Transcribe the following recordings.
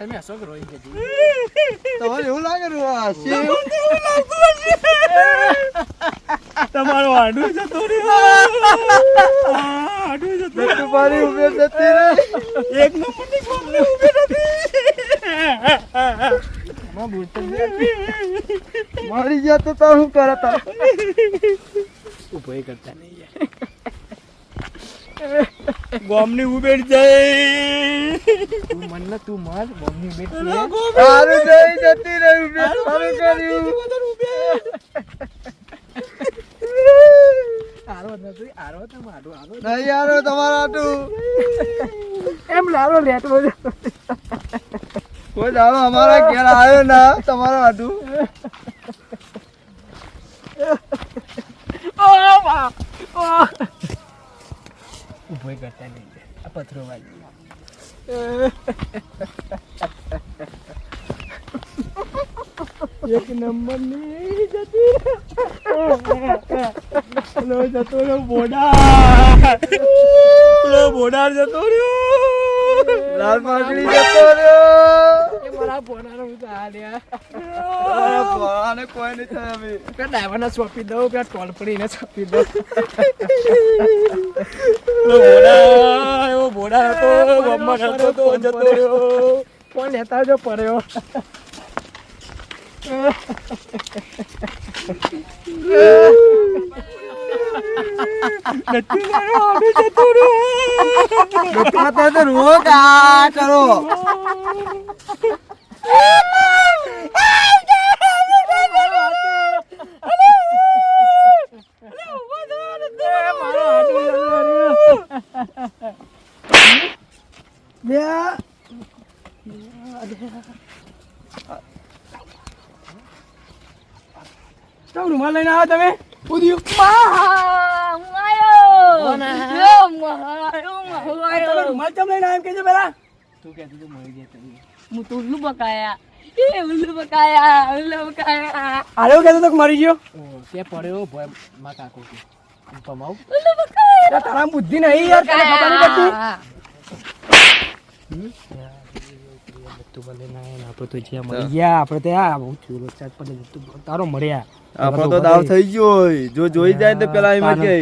શોખ રોઈ જતી તમારે એવું લાગે તમારો આડું જતો રહ્યો. આડું જતો તમારી ઉમેર જતી રહી. એક નંબરની ગોમડી ઊભી નથી મારી ગયા તો તાર શું કરે તાર ઊભો કરતા નહીં ગોમની ઉબેડ જાય તું ને તું માર મમ્મી ઉબેડ તારું જઈ જતી રહી ઉમેર તારું કર્યું. આરો નથી આરો તો મારું આરો નહીં યાર તમારા આટું એમ લારો લેટ બધો કોઈ દાડો અમારા ઘેર આવ્યો ના તમારા આટું ઊભો કરતા નહીં. આ પથરો વાગી એક નંબરની જતી. લો જતો રહ્યો બોડા. લો બોડા જતો રહ્યો. લાલ માકડી જતો રહ્યો. એ મારા કોઈ નહીં થાય અમે પેલા ડ્રાઈવરને સોંપી દઉં પેલા ટોલ પડીને સોંપી દઉં. જતો કોણ લેતા જો પડ્યો? કરો મારો આડો જતો રહ્યો તો રૂમાલ લઈને આવો તમે. ઉદ્યું રૂમાલ ચમ લઈને આવ્યા એમ છે પેલા તું કે તું મળી ગયા તમે. હું તો ઉલ્લુ બકાયા. એ ઉલ્લુ બકાયા ઉલ્લુ બકાયા. આરે કહેતો તો મરી ગયો. તે પડ્યો ભયમાં કાકો કે. પમાવ ઉલ્લુ બકાયા. તારા બુદ્ધિ નહીં યાર તને ખબર નહીં પડતી. તું ભલે ના એને આપણે તો જ્યાં મળી ગયા આપણે તો આ બહુ ચૂરો ચાટ પડે તું તારો મળ્યા આપણો તો દાવ થઈ ગયો હોય. જો જોઈ જાય તો પેલા એમાં કે.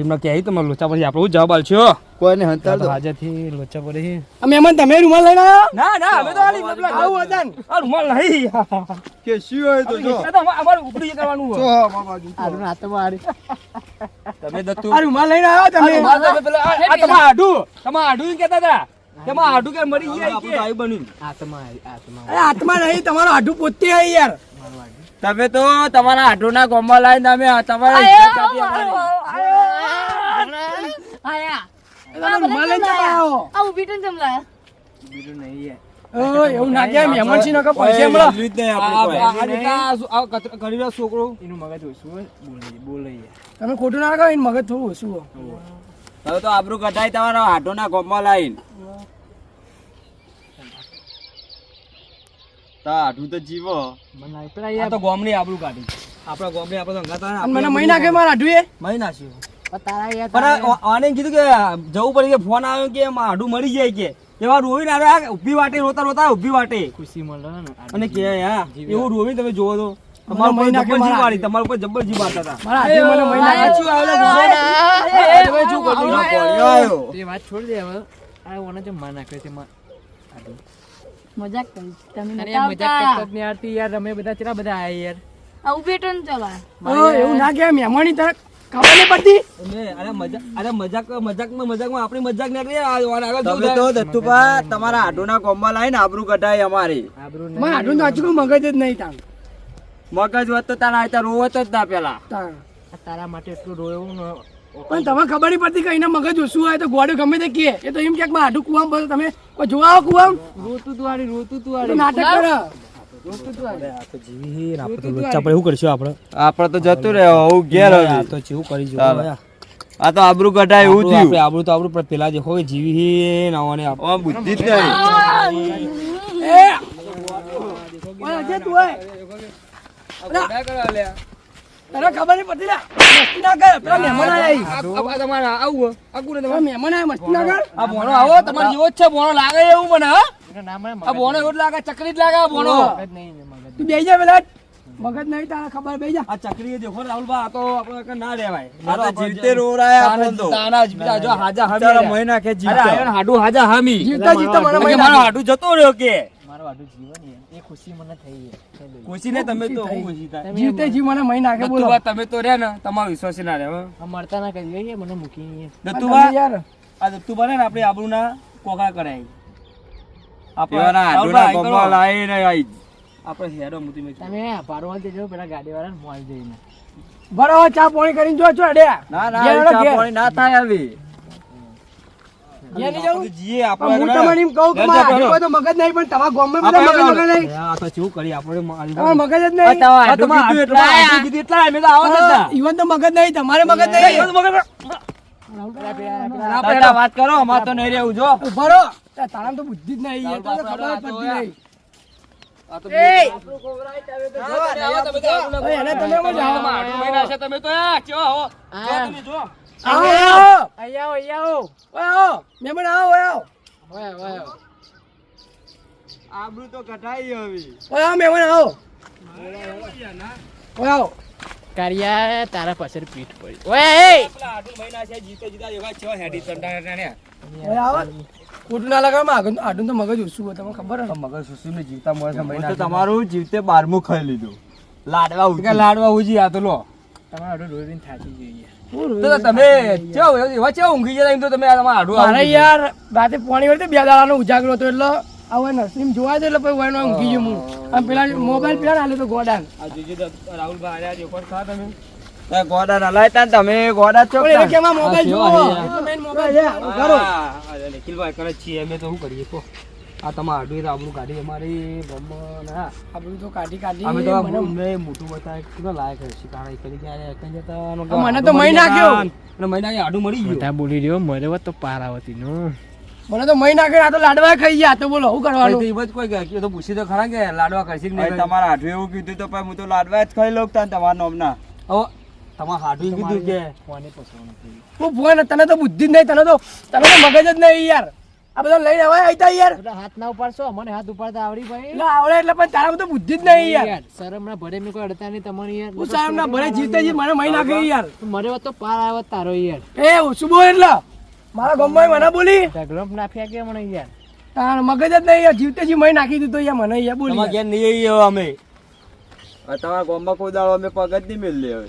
એમના કે તમારે લોચા પછી આપણે જવાબ આલશો કોઈને હંતાડ દો. હાજરથી લોચા પડે છે. મહેમાન તમે રૂમાલ લઈને આવ્યા? ના ના અમે તો આલી આવું હતા આ રૂમાલ નહીં. કે શું હોય તો જો. અમારે- અમારે ઉપડી કરવાનું જો હોય હા, બાબા જો. તમે દત્તુ આ રૂમાલ લઈને આવ્યો તમે? આ તમારા આડું. તમારા આડું કેતા હતા. તમારા આડું કે મરી ગયા કે? આઈ બન્યું. આત્મા આત્મા આત્મા નહીં તમારો આડું પોતે આવી યાર. તમે તો તમારા આઢુના ગોમમાં લાવીને અમે તમારા. આયા તમે રૂમાલ લઈને ચમ આવ્યો આ ઊભી ટન જમલા ઓય એવું ના કહેવાય મહેમાન છે નકર પૈસા મળે કોઈ જ નહીં આપણે કોઈ. ગરીબા છોકરો? એનું મગજ ઓછું બોલે બોલે તમે ખોટું ના કહો એનું મગજ થોડું ઓછું હવે તો આબરૂ કઢાઈ તમારા આઢુના ગોમમાં લાવીને તા આઠું તો જીવો. આ તો ગોમની આબરૂ કાઢી. આપણા ગોમની આપણે તો અંગાતા ને અને મને આપણે મહી નાખે મારા આઢુએ મહી નાખ્યું. પણ આને કીધું કે જવું પડે કે ફોન આવ્યો કે એમાં આઢું મરી જાય કે. એવા રોવીને આવ્યા ઊભી વાટે રોતા રોતા ઊભી વાટે. ખુશી મળે અને કે એવું તમે જોવો તો. તમારા ઉપર મહી નાખે જબ્બર મારા તમારા ઉપર જબ્બર જીવ હતા. મારા આઢુએ મને મહી નાખે. આવેલો હવે શું કરવું? ના પડ્યો તે વાત છોડી દે હવે. આ ઓને જે માં નાખ્યો તે માં મજાક કરી. તમે નતા મજાક. કરતા જ નહીં યાર અમે બધા ચરા બધા આયા યાર. આ ઊભી ટન ચલા એવું ના કે મહેમાની તને ખબર નહીં પડતી. અમે અરે મજાક અરે મજાક મજાકમાં મજાકમાં આપણી મજાક નીકળી આ વાળા આગળ તમે તો દત્તુભા તમારા આડુના કોમમાં લાવીને આબરૂ કઢાય અમારી. આડુ આઢું નાચું મગજ જ નહીં તાણ મગજ હોત તો તારા આયતા રોવત જ ના પેલા. તારા. માટે એટલું રોયું ને પણ તમે ખબર નહીં પડતી કે એના મગજ ઓછું હોય તો ગોડું ગમે તે કે એ તો એમ ક્યાંક આઢું કુવામ બોલો તમે કોઈ જોવા આવો કુવામ? રોતું તું આડી રોતું તું આડી નાટક કરો. આપડે તો જતું રહે હું ઘેર તો ચેવું કરી જો આ તો આબરૂ કઢાઈ એવું થયું. આબરું તો આબરું પણ પેલા જે હોય જીવી નાવાને આ બુદ્ધિ જ નહીં. એ ઓય અજય તું હોય તને ખબર નહીં પડતી મસ્તી ના કર. પેલા મહેમાન આયા તમારા આવું આગું પેલા મહેમાન આયા મસ્તી ના કર. આ બોણો આવો તમારે જેવો જ છે બોણો લાગે એવું મને હા. આ બોણો એવું લાગે ચકરી જ લાગે આ બોણો તું બેહી જા પેલા. મગજ નહીં તારા ખબર બેહી જા. આ ચકરી એ દેખો ને રાહુલભા આ તો આપણે ના રહેવાય આ તો જીવતે રોરાયા આપણ તો. તાના જ બીજા જો હાજા હામી તારા. મહિના કે અરે આયન આયો હાડું હાજા હામી. જીતા જીતા મને મારો હાડું જતો રહ્યો કે. ખુશી મને થઈ ખુશી ને તમે તો હું ખુશી થાય જીવતે જીવ મને મહી નાખે બોલો. તમે તો ને તમારો વિશ્વાસ ના રહે હો. મળતા ના કરી મને મૂકી દત્તુભા, તમે યાર. આ દત્તુભા ને આપણે આબરૂના કોકા કરાય. આપણે એવાના રાહુલભા, આડુના અહીં કરો. આઈ. આપણે હેડો મોતી મેં તમે પારવા દેજો પેલા ગાડી વાળા મોલ જઈને. બરાબર ચા પાણી કરીને જો છો અડ્યા. ના ના ચા પાણી ના થાય આવી. તમારા મગજ નહીં. વાત કરો અમાર તો નહીં રહેવું જો. ઉભરો તારા તો બુદ્ધિ જ નહીં ખબર પડતી નહીં. આ તો એ! તમે તો આવું મહિના છે તારા પાછળ પીઠ પડી મહિના છે જીતે જીતા એવા કેવા હેડી ચંડા આડું તો મગજ ઓછું તમને ખબર હે મગજ ને જીવતા મોય તો તમારું જીવતે બારમું ખાઈ લીધું લાડવા ઉઠી. લાડવા ઉજી, આ તો લો તમારું રોઈને થાકી જોઈએ તો તો તમે ચેવ એવા ચેવ ઊંઘી ગયા એમ તો તમે તમારા હાડું મારે યાર રાતે પોણી વળતે બે દાડાનો ઉજાગરો હતો એટલે આ હોય જોવા દે એટલે પછી વયનો ઊંઘી ગયો હું અને પેલા મોબાઈલ પેલા આલે તો ગોડાન ખા તમે ગોડા ના લાયતા તમે ગોડા છો પણ એને મોબાઈલ કેવા જુઓ હે? મોબાઈલ છે ઉઘાડો. આ, આ નિખિલભાઈ કરે છીએ અમે તો શું કરીએ કહો આ તમારે આડું તો આપણું કાઢી અમારી ગમમાં ના આ. તો કાઢી કાઢી અમે તો મને- અમને મોટું બતાય કેટલો લાયક છે શિકારા કરી ગયા એકઈ જતા મને તો મહી નાખ્યો. અને મહી નાખી આડું મળી ગયું. ત્યાં બોલી રહ્યો મરે તો પારાવતી નું. મને તો મહી નાખ્યો આ તો લાડવા ખાઈ ગયા તો બોલો શું ભાઈ કરવાનું તો બધ કોઈ ગયો કે તો પૂછી તો ખરા કે લાડવા કરશી કે નહીં તમારા આઠું એવું કીધું તો પછી હું તો લાડવા જ ખાઈ લઉં તાન તમારા નોમના? હવે તમારે હાડું કીધું કે હું ફોન તને તો બુદ્ધિ જ નહીં તને તો તને તો મગજ જ નહીં યાર. આ બધા લઈને હવે આઈતા યાર. હાથ ના ઉપાડશો મને હાથ ઉપાડતા આવડી ભાઈ. એટલે આવડે એટલે પણ તારા તો બુદ્ધિ જ નહીં યાર. શરમ ના ભરે મેં કોઈ અડતા નહીં તમારી યાર. હું શરમ ના ભરે જીતે જી મને મહી નાખે યાર. મરે તો પાર આવે તારો યાર. એ ઓછું બોલ એટલે. મારા ગામમાં મને બોલી. ઢગલો નાખ્યા કે મને યાર. તાર મગજ જ નહીં યાર જીવતે જી મહી નાખી દીધો યાર મને યાર બોલી તમારે ઘેર નહીં આવીએ અમે. હવે તમારા ગમમાં કોઈ દાડો અમે પગ જ નહીં મેલી હવે.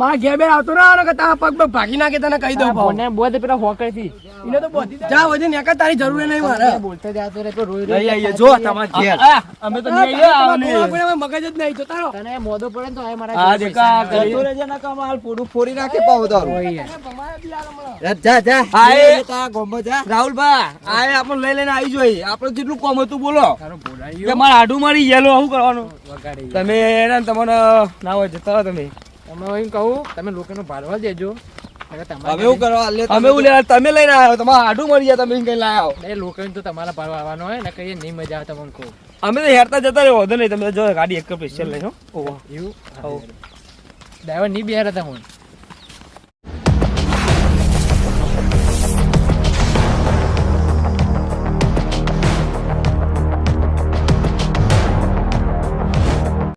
મારા ઘેર બેર આવતો ના આવે કે તારા પગ પગ ભાગી નાખે તને કહી દઉં. મને બોધ પેલા હોકરથી એને તો બોધી જા વજે નેકા તારી જરૂર નહીં મારે. બોલતો જાતો રે તો રોઈ રોઈ આઈએ જો તમાર ઘેર. અમે તો નહીં આવીએ આવને. કોઈ મગજ જ નહીં તો તારો તને મોદો પડે તો આ મારા આ ઘરે દેખા પૈસા કરી. જતો રહેજે નકર અમે હાલ પૂરું ફોરી નાખે પાવ તારું જા જા હા, તા એ જા રાહુલ જા. આય આ લઈ લઈને આવી જોઈએ આપણે જેટલું કોમ હતું બોલો. તારો આડું કે મારા હાડું મારી યેલો હું કરવાનું? તમે એને તમને ના હોય જતા તમે. તમે એમ કહું તમે લોકોનું ભાડવા દેજો. હવે એવું કરવા લે અમે એવું લેવા તમે લઈને આવ્યો તમારે આડું મળી જાય તમે કઈ લાયા આવો એ લોકોને તો તમારા ભાડવા આવવાનો હોય ને કઈ નહીં મજા આવે તમને કહું. અમે તો હેરતા જતા રહ્યો વધુ નહીં તમે જો ગાડી એક સ્પેશિયલ લઈ હો. ઓહો એવું ડ્રાઈવર નહીં બિહાર હતા મને.